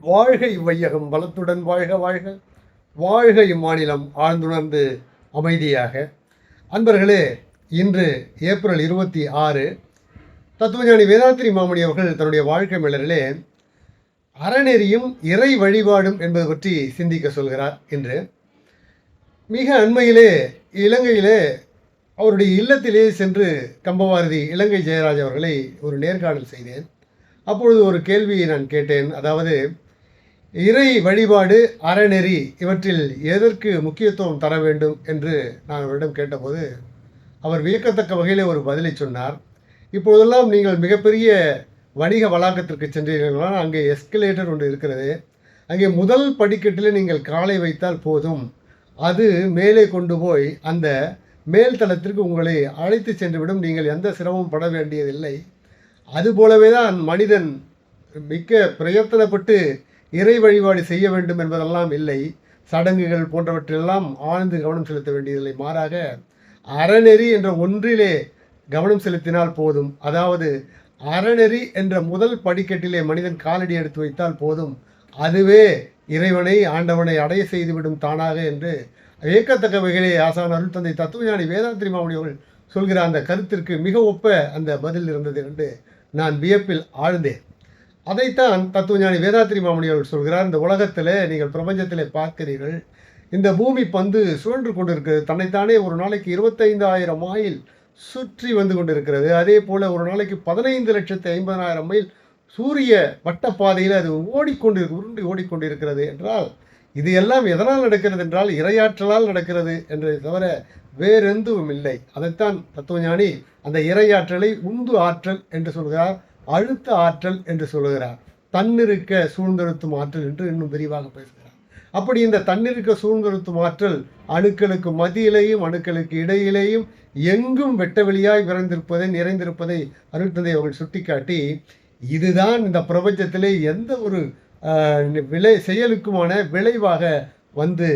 வாழ்க இவ்வையகம் பலத்துடன் வாழ்க வாழ்க. வாழ்க இம்மாநிலம் ஆழ்ந்துணர்ந்து அமைதியாக. அன்பர்களே இன்று ஏப்ரல் இருபத்தி ஆறு தத்துவஞானி வேதாத்திரி மாமணி அவர்கள் தன்னுடைய வாழ்க்கை மலரிலே அறநெறியும் இறை வழிபாடும் என்பது பற்றி சிந்திக்க சொல்கிறார் என்று மிக அண்மையிலே இலங்கையிலே அவருடைய இல்லத்திலே சென்று கம்பவாரதி இலங்கை ஜெயராஜ் அவர்களை ஒரு நேர்காணல் செய்தேன். அப்பொழுது ஒரு கேள்வியை நான் கேட்டேன். அதாவது இறை வழிபாடு அறநெறி இவற்றில் எதற்கு முக்கியத்துவம் தர வேண்டும் என்று நான் அவரிடம் கேட்டபோது அவர் வியக்கத்தக்க வகையிலே ஒரு பதிலை சொன்னார். இப்பொழுதெல்லாம் நீங்கள் மிகப்பெரிய வணிக வளாகத்திற்கு சென்றீர்களால் அங்கே எஸ்கலேட்டர் ஒன்று இருக்கிறது. அங்கே முதல் படிக்கட்டில் நீங்கள் காலை வைத்தால் போதும். அது மேலே கொண்டு போய் அந்த மேல் தளத்திற்கு உங்களை அழைத்து சென்றுவிடும். நீங்கள் எந்த சிரமமும் பட வேண்டியதில்லை. அதுபோலவே தான் மனிதன் மிக்க பிரயத்தனப்பட்டு இறை வழிபாடு செய்ய வேண்டும் என்பதெல்லாம் இல்லை. சடங்குகள் போன்றவற்றெல்லாம் ஆழ்ந்து கவனம் செலுத்த வேண்டியதில்லை. மாறாக அறநெறி என்ற ஒன்றிலே கவனம் செலுத்தினால் போதும். அதாவது அறநெறி என்ற முதல் படிக்கட்டிலே மனிதன் காலடி எடுத்து வைத்தால் போதும். அதுவே இறைவனை ஆண்டவனை அடைய செய்துவிடும் தானாக என்று வியக்கத்தக்க வகையிலே ஆசான் அருள் தந்தை தத்துவஞானி வேதாந்திரி மாமணி அவர்கள் சொல்கிற அந்த கருத்திற்கு மிக ஒப்ப அந்த பதில் இருந்தது என்று நான் வியப்பில் ஆழ்ந்தேன். அதைத்தான் தத்துவஞானி வேதாத்திரி மாமணி அவர்கள் சொல்கிறார் இந்த உலகத்தில் நீங்கள் பிரபஞ்சத்தில் பார்க்கிறீர்கள். இந்த பூமி பந்து சுழன்று கொண்டிருக்கிறது. தன்னைத்தானே ஒரு நாளைக்கு இருபத்தைந்தாயிரம் மைல் சுற்றி வந்து கொண்டிருக்கிறது. அதே போல் ஒரு நாளைக்கு பதினைந்து லட்சத்து ஐம்பதனாயிரம் மைல் சூரிய வட்டப்பாதையில் அது ஓடிக்கொண்டு உருண்டு ஓடிக்கொண்டிருக்கிறது என்றால் இது எல்லாம் எதனால் நடக்கிறது என்றால் இரையாற்றலால் நடக்கிறது என்றதை தவிர வேறெந்தும் இல்லை. அதைத்தான் தத்துவஞானி அந்த இரையாற்றலை உந்து ஆற்றல் என்று சொல்கிறார். அழுத்த ஆற்றல் என்று சொல்லுகிறார். தன்னிருக்க சூழ்ந்தெழுத்தும் ஆற்றல் என்று இன்னும் விரிவாக பேசுகிறார். அப்படி இந்த தன்னிருக்க சூழ்ந்தெழுத்தும் ஆற்றல் அணுக்களுக்கு மத்தியிலேயும் அணுக்களுக்கு இடையிலேயும் எங்கும் வெட்ட வெளியாய் விரைந்திருப்பதை நிறைந்திருப்பதை அருள்தந்தை அவர்கள் சுட்டிக்காட்டி இதுதான் இந்த பிரபஞ்சத்திலே எந்த ஒரு விளை செயலுக்குமான விளைவாக வந்து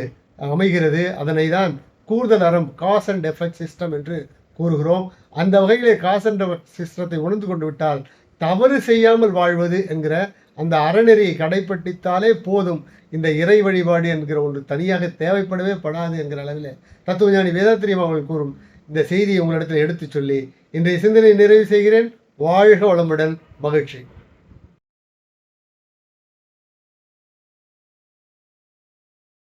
அமைகிறது. அதனை தான் கூடுதல் அறம் காஸ் அண்ட் எஃபெக்ட் சிஸ்டம் என்று கூறுகிறோம். அந்த வகையிலே காஸ் அண்ட் சிஸ்டத்தை உணர்ந்து கொண்டு விட்டால் தவறு செய்யாமல் வாழ்வது என்கிற அந்த அறநெறியை கடைப்பிடித்தாலே போதும் இந்த இறை வழிபாடு என்கிற ஒன்று தனியாக தேவைப்படவே படாது என்கிற அளவில். தத்துவஞானி வேதாத்திரியம் அவர்கள் கூறும் இந்த செய்தியை உங்களிடத்தில் எடுத்துச் சொல்லி இன்றைய சிந்தனை நிறைவு செய்கிறேன். வாழ்க வளமுடன் மகிழ்ச்சி.